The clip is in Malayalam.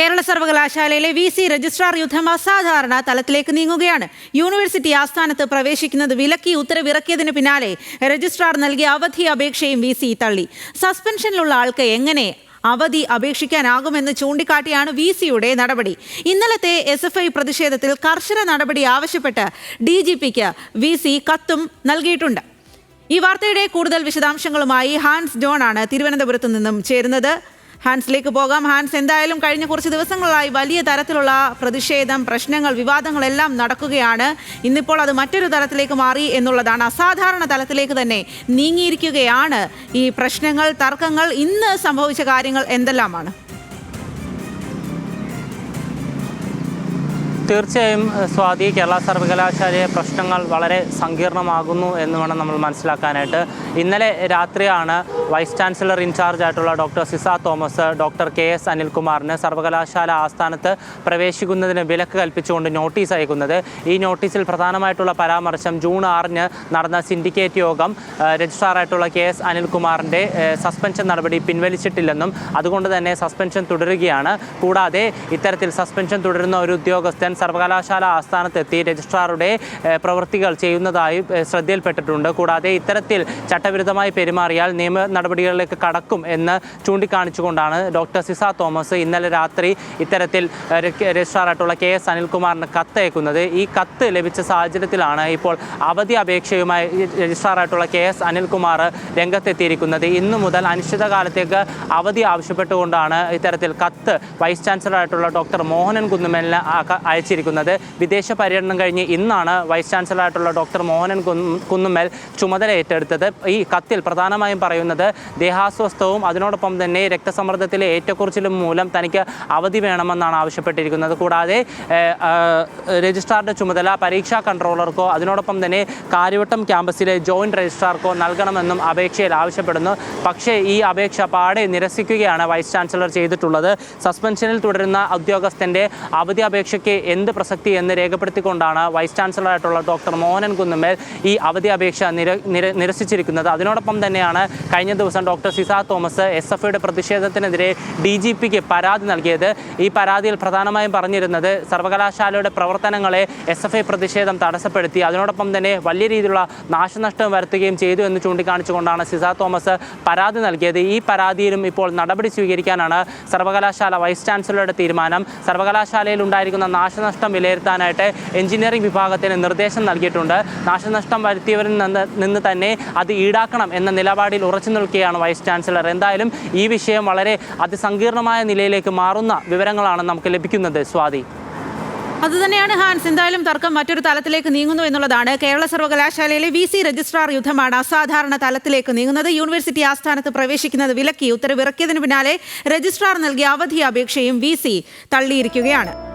കേരള സർവകലാശാലയിലെ വി സി രജിസ്ട്രാർ യുദ്ധം അസാധാരണ തലത്തിലേക്ക് നീങ്ങുകയാണ്. യൂണിവേഴ്സിറ്റി ആസ്ഥാനത്ത് പ്രവേശിക്കുന്നത് വിലക്കി ഉത്തരവിറക്കിയതിന് പിന്നാലെ രജിസ്ട്രാർ നൽകിയ അവധി അപേക്ഷയും വി സി തള്ളി. സസ്പെൻഷനിലുള്ള ആൾക്ക് എങ്ങനെ അവധി അപേക്ഷിക്കാനാകുമെന്ന് ചൂണ്ടിക്കാട്ടിയാണ് വി സിയുടെ നടപടി. ഇന്നലത്തെ എസ് എഫ് ഐ പ്രതിഷേധത്തിൽ കർശന നടപടി ആവശ്യപ്പെട്ട് ഡി ജി പിക്ക് വി സി കത്തും നൽകിയിട്ടുണ്ട്. ഈ വാർത്തയുടെ കൂടുതൽ വിശദാംശങ്ങളുമായി ഹാൻസ് ജോൺ ആണ് തിരുവനന്തപുരത്ത് നിന്നും ചേരുന്നത്. ഹാൻസിലേക്ക് പോകാം. ഹാൻസ് എന്തായാലും കഴിഞ്ഞ കുറച്ച് ദിവസങ്ങളായി വലിയ തരത്തിലുള്ള പ്രതിഷേധം പ്രശ്നങ്ങൾ വിവാദങ്ങളെല്ലാം നടക്കുകയാണ്. ഇന്നിപ്പോൾ അത് മറ്റൊരു തരത്തിലേക്ക് മാറി എന്നുള്ളതാണ്. അസാധാരണ തലത്തിലേക്ക് തന്നെ നീങ്ങിയിരിക്കുകയാണ് ഈ പ്രശ്നങ്ങൾ തർക്കങ്ങൾ ഇന്ന് സംഭവിച്ച കാര്യങ്ങൾ എന്തെല്ലാമാണ്? തീർച്ചയായും സ്വാതി കേരള സർവകലാശാലയെ പ്രശ്നങ്ങൾ വളരെ സങ്കീർണമാകുന്നു എന്ന് വേണം നമ്മൾ മനസ്സിലാക്കാനായിട്ട്. ഇന്നലെ രാത്രിയാണ് വൈസ് ചാൻസലർ ഇൻചാർജ് ആയിട്ടുള്ള doctor Sisa Thomas doctor K S അനിൽകുമാറിന് സർവകലാശാല ആസ്ഥാനത്ത് പ്രവേശിക്കുന്നതിന് വിലക്ക് കൽപ്പിച്ചുകൊണ്ട് നോട്ടീസ് അയക്കുന്നത്. ഈ നോട്ടീസിൽ പ്രധാനമായിട്ടുള്ള പരാമർശം ജൂൺ ആറിന് നടന്ന സിൻഡിക്കേറ്റ് യോഗം രജിസ്ട്രാറായിട്ടുള്ള കെ എസ് അനിൽകുമാറിന്റെ സസ്പെൻഷൻ നടപടി പിൻവലിച്ചിട്ടില്ലെന്നും അതുകൊണ്ട് തന്നെ സസ്പെൻഷൻ തുടരുകയാണ്. കൂടാതെ ഇത്തരത്തിൽ സസ്പെൻഷൻ തുടരുന്ന ഒരു ഉദ്യോഗസ്ഥൻ സർവകലാശാല ആസ്ഥാനത്തെത്തി രജിസ്ട്രാറുടെ പ്രവൃത്തികൾ ചെയ്യുന്നതായി ശ്രദ്ധയിൽപ്പെട്ടിട്ടുണ്ട്. കൂടാതെ ഇത്തരത്തിൽ ചട്ടവിരുദ്ധമായി പെരുമാറിയാൽ നിയമ നടപടികളിലേക്ക് കടക്കും എന്ന് ചൂണ്ടിക്കാണിച്ചുകൊണ്ടാണ് ഡോക്ടർ സിസ തോമസ് ഇന്നലെ രാത്രി ഇത്തരത്തിൽ രജിസ്ട്രാറായിട്ടുള്ള കെ എസ് അനിൽകുമാറിന് കത്തയക്കുന്നത്. ഈ കത്ത് ലഭിച്ച സാഹചര്യത്തിലാണ് ഇപ്പോൾ അവധി അപേക്ഷയുമായി രജിസ്ട്രാറായിട്ടുള്ള കെ എസ് അനിൽകുമാർ രംഗത്തെത്തിയിരിക്കുന്നത്. ഇന്നു മുതൽ അനിശ്ചിതകാലത്തേക്ക് അവധി ആവശ്യപ്പെട്ടുകൊണ്ടാണ് ഇത്തരത്തിൽ കത്ത് വൈസ് ചാൻസലറായിട്ടുള്ള ഡോക്ടർ മോഹനൻ കുന്നുമേലിന് ആ അയച്ചിരിക്കുന്നത് വിദേശ പര്യടനം കഴിഞ്ഞ് ഇന്നാണ് വൈസ് ചാൻസലറായിട്ടുള്ള ഡോക്ടർ മോഹനൻ കുന്ന് കുന്നുമൽ ചുമതല ഏറ്റെടുത്തത്. ഈ കത്തിൽ പ്രധാനമായും പറയുന്നത് ദേഹാസ്വസ്ഥവും അതിനോടൊപ്പം തന്നെ രക്തസമ്മർദ്ദത്തിലെ ഏറ്റക്കുറിച്ചിലും മൂലം തനിക്ക് അവധി വേണമെന്നാണ് ആവശ്യപ്പെട്ടിരിക്കുന്നത്. കൂടാതെ രജിസ്ട്രാറുടെ ചുമതല പരീക്ഷാ കൺട്രോളർക്കോ അതിനോടൊപ്പം തന്നെ കാര്യവട്ടം ക്യാമ്പസിലെ ജോയിന്റ് രജിസ്ട്രാർക്കോ നൽകണമെന്നും അപേക്ഷയിൽ ആവശ്യപ്പെടുന്നു. പക്ഷേ ഈ അപേക്ഷ പാടെ നിരസിക്കുകയാണ് വൈസ് ചാൻസലർ ചെയ്തിട്ടുള്ളത്. സസ്പെൻഷനിൽ തുടരുന്ന ഉദ്യോഗസ്ഥന്റെ അവധി അപേക്ഷയ്ക്ക് എന്ത് പ്രസക്തി എന്ന് രേഖപ്പെടുത്തിക്കൊണ്ടാണ് വൈസ് ചാൻസലറായിട്ടുള്ള ഡോക്ടർ മോഹനൻ കുന്നുമേൽ ഈ അവധി അപേക്ഷ നിര നിര- നിരസിച്ചിരിക്കുന്നത്. അതിനോടൊപ്പം തന്നെയാണ് കഴിഞ്ഞ ദിവസം doctor Sisa Thomas S F ഐയുടെ പ്രതിഷേധത്തിനെതിരെ ഡി ജി പിക്ക് പരാതി നൽകിയത്. ഈ പരാതിയിൽ പ്രധാനമായും പറഞ്ഞിരുന്നത് സർവകലാശാലയുടെ പ്രവർത്തനങ്ങളെ എസ് എഫ് ഐ പ്രതിഷേധം തടസ്സപ്പെടുത്തി. അതിനോടൊപ്പം തന്നെ വലിയ രീതിയിലുള്ള നാശനഷ്ടം വരുത്തുകയും ചെയ്തു എന്ന് ചൂണ്ടിക്കാണിച്ചുകൊണ്ടാണ് സിസ തോമസ് പരാതി നൽകിയത്. ഈ പരാതിയിലും ഇപ്പോൾ നടപടി സ്വീകരിക്കാനാണ് സർവകലാശാല വൈസ് ചാൻസലറുടെ തീരുമാനം. സർവകലാശാലയിൽ ഉണ്ടായിരിക്കുന്ന നാശനഷ്ടം വിലയിരുത്താനായിട്ട് എഞ്ചിനീയറിംഗ് വിഭാഗത്തിന് നിർദ്ദേശം നൽകിയിട്ടുണ്ട്. നാശനഷ്ടം വരുത്തിയവരിൽ നിന്ന് നിന്ന് തന്നെ അത് ഈടാക്കണം എന്ന നിലപാടിൽ ഉറച്ചു നിൽക്കുകയാണ് വൈസ് ചാൻസലർ. എന്തായാലും ഈ വിഷയം വളരെ അതിസങ്കീർണമായ നിലയിലേക്ക് മാറുന്ന വിവരങ്ങളാണ് നമുക്ക് ലഭിക്കുന്നത്. സ്വാതി. അതുതന്നെയാണ് ഹാൻസ്. എന്തായാലും തർക്കം മറ്റൊരു തലത്തിലേക്ക് നീങ്ങുന്നു എന്നുള്ളതാണ് കേരള സർവകലാശാലയിലെ വി സി രജിസ്ട്രാർ യുദ്ധമാണ് അസാധാരണ തലത്തിലേക്ക് നീങ്ങുന്നത്. യൂണിവേഴ്സിറ്റി ആസ്ഥാനത്ത് പ്രവേശിക്കുന്നത് വിലക്കി. ഉത്തരവിറക്കിയതിന് പിന്നാലെ രജിസ്ട്രാർ നൽകിയ അവധി അപേക്ഷയും വി തള്ളിയിരിക്കുകയാണ്.